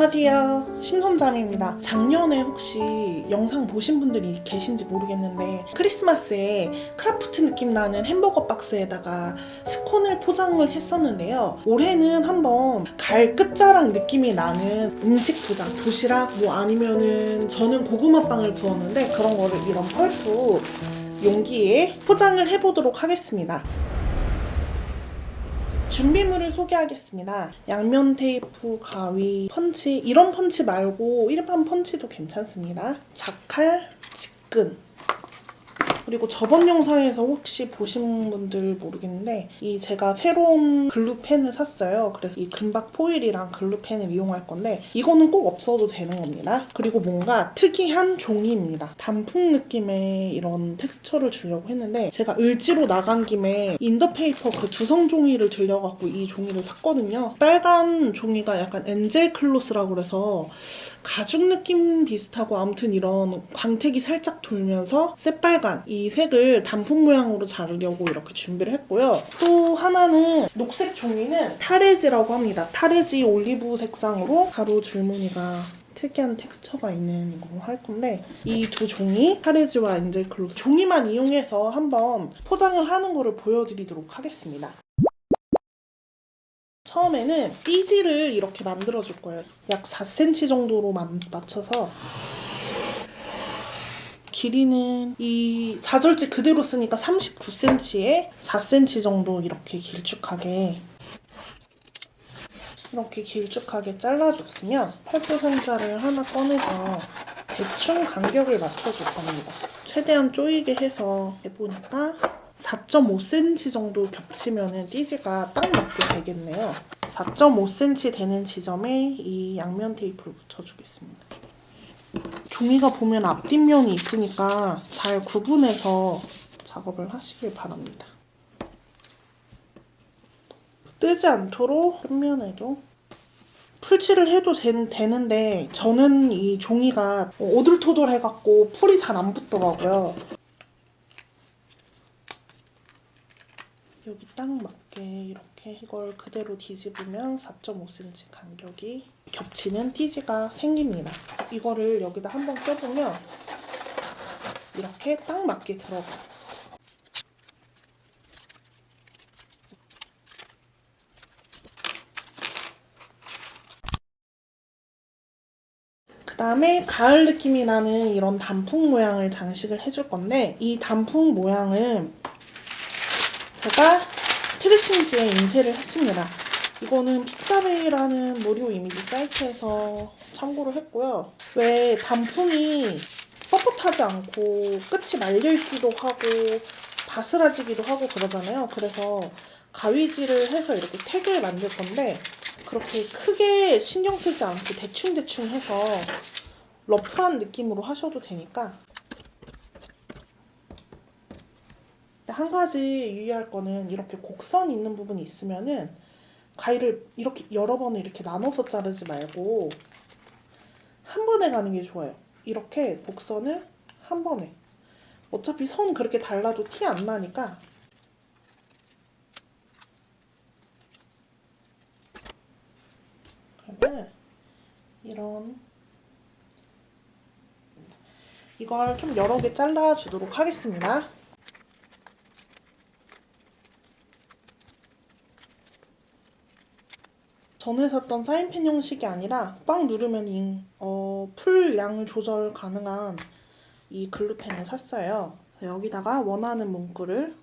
안녕하세요. 심선자매입니다. 작년에 혹시 영상 보신 분들이 계신지 모르겠는데 크리스마스에 크라프트 느낌 나는 햄버거 박스에다가 스콘을 포장을 했었는데요. 올해는 한번 갈 끝자락 느낌이 나는 음식 포장, 도시락 뭐 아니면은 저는 고구마빵을 구웠는데 그런 거를 이런 펄프 용기에 포장을 해보도록 하겠습니다. 준비물을 소개하겠습니다. 양면 테이프, 가위, 펀치 이런 펀치 말고 일반 펀치도 괜찮습니다. 작칼, 직근 그리고 저번 영상에서 혹시 보신 분들 모르겠는데 이 제가 새로운 글루펜을 샀어요. 그래서 이 금박 포일이랑 글루펜을 이용할 건데 이거는 꼭 없어도 되는 겁니다. 그리고 뭔가 특이한 종이입니다. 단풍 느낌의 이런 텍스처를 주려고 했는데 제가 을지로 나간 김에 인더페이퍼 그 두성 종이를 들려갖고 이 종이를 샀거든요. 빨간 종이가 약간 엔젤 클로스라고 그래서 가죽 느낌 비슷하고 아무튼 이런 광택이 살짝 돌면서 새빨간 이 색을 단풍 모양으로 자르려고 이렇게 준비를 했고요. 또 하나는 녹색 종이는 타레지라고 합니다. 타레지 올리브 색상으로 가로 줄무늬가 특이한 텍스처가 있는 거할 건데 이 두 종이 타레지와 엔젤클로스 종이만 이용해서 한번 포장을 하는 거를 보여드리도록 하겠습니다. 처음에는 띠지를 이렇게 만들어 줄 거예요. 약 4cm 정도로 만- 맞춰서 길이는 이 사절지 그대로 쓰니까 39cm에 4cm 정도 이렇게 길쭉하게 이렇게 길쭉하게 잘라줬으면 팔도 상자를 하나 꺼내서 대충 간격을 맞춰줄 겁니다. 최대한 조이게 해서 해보니까 4.5cm 정도 겹치면은 띠지가 딱 맞게 되겠네요. 4.5cm 되는 지점에 이 양면 테이프를 붙여주겠습니다. 종이가 보면 앞뒷면이 있으니까 잘 구분해서 작업을 하시길 바랍니다. 뜨지 않도록 끝면에도 풀칠을 해도 된- 되는데 저는 이 종이가 오돌토돌 해갖고 풀이 잘 안 붙더라고요. 여기 딱 맞게 이렇게 이걸 그대로 뒤집으면 4.5cm 간격이 겹치는 띠지가 생깁니다. 이거를 여기다 한번 껴보면 이렇게 딱 맞게 들어가요. 그 다음에 가을 느낌이 나는 이런 단풍 모양을 장식을 해줄 건데 이 단풍 모양은 제가 트리싱지에 인쇄를 했습니다. 이거는 픽사베이라는 무료 이미지 사이트에서 참고를 했고요. 왜 단풍이 뻣뻣하지 않고 끝이 말려있기도 하고 바스라지기도 하고 그러잖아요. 그래서 가위질을 해서 이렇게 택을 만들 건데 그렇게 크게 신경 쓰지 않고 대충대충 해서 러프한 느낌으로 하셔도 되니까 한 가지 유의할 거는 이렇게 곡선 있는 부분이 있으면은 가위를 이렇게 여러 번을 이렇게 나눠서 자르지 말고 한 번에 가는 게 좋아요. 이렇게 곡선을 한 번에. 어차피 선 그렇게 달라도 티 안 나니까 그러면 이런 이걸 좀 여러 개 잘라 주도록 하겠습니다. 전에 샀던 사인펜 형식이 아니라 꽉 누르면 잉, 어, 풀양 조절 가능한 이 글루펜을 샀어요. 여기다가 원하는 문구를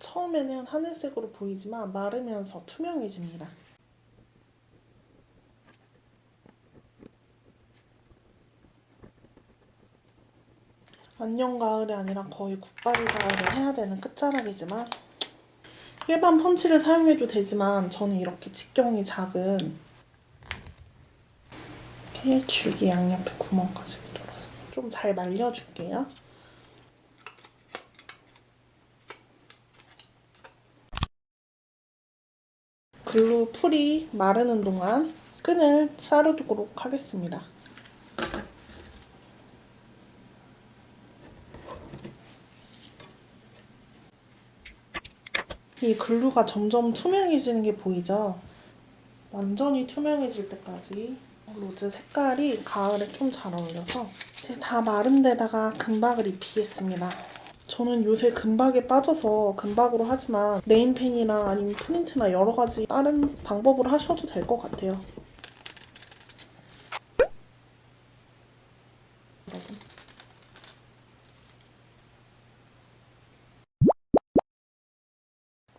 처음에는 하늘색으로 보이지만 마르면서 투명해집니다. 완전 가을이 아니라 거의 굿바이 가을을 해야 되는 끝자락이지만 일반 펀치를 사용해도 되지만 저는 이렇게 직경이 작은 케일 줄기 양옆에 구멍까지 뚫어서 좀 잘 말려줄게요. 글루 풀이 마르는 동안 끈을 자르도록 하겠습니다. 이 글루가 점점 투명해지는 게 보이죠? 완전히 투명해질 때까지 로즈 색깔이 가을에 좀 잘 어울려서 이제 다 마른 데다가 금박을 입히겠습니다. 저는 요새 금박에 빠져서 금박으로 하지만 네임펜이나 아니면 프린트나 여러 가지 다른 방법으로 하셔도 될 것 같아요. 여러분.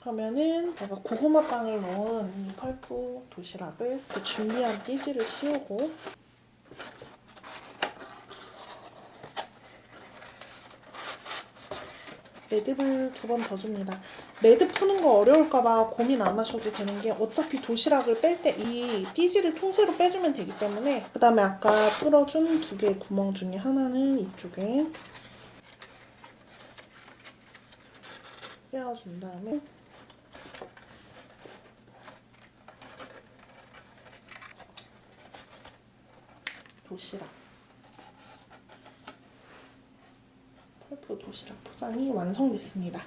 그러면은 제가 고구마 빵을 넣은 이 펄프 도시락을 그 준비한 띠지를 씌우고 매듭을 두 번 더 줍니다. 매듭 푸는 거 어려울까봐 고민 안 하셔도 되는 게 어차피 도시락을 뺄 때 이 띠지를 통째로 빼주면 되기 때문에 그 다음에 아까 뚫어준 두 개의 구멍 중에 하나는 이쪽에 빼어준 다음에 도시락 펄프 도시락 포장이 완성됐습니다.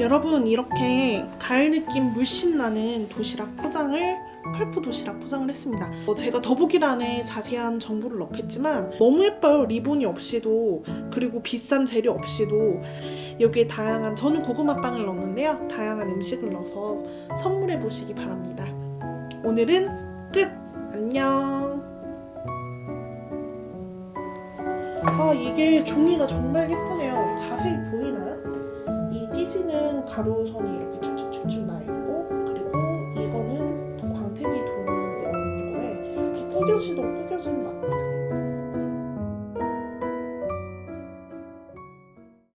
여러분 이렇게 가을 느낌 물씬 나는 도시락 포장을 펄프 도시락 포장을 했습니다. 어, 제가 더보기란에 자세한 정보를 넣겠지만 너무 예뻐요. 리본이 없이도 그리고 비싼 재료 없이도 여기에 다양한 저는 고구마빵을 넣었는데요. 다양한 음식을 넣어서 선물해 보시기 바랍니다. 오늘은 끝. 안녕. 아 이게 종이가 정말 예쁘네요. 자세히 보이나요? 이 띠지는 가로선이 이렇게 쭉쭉쭉쭉 나있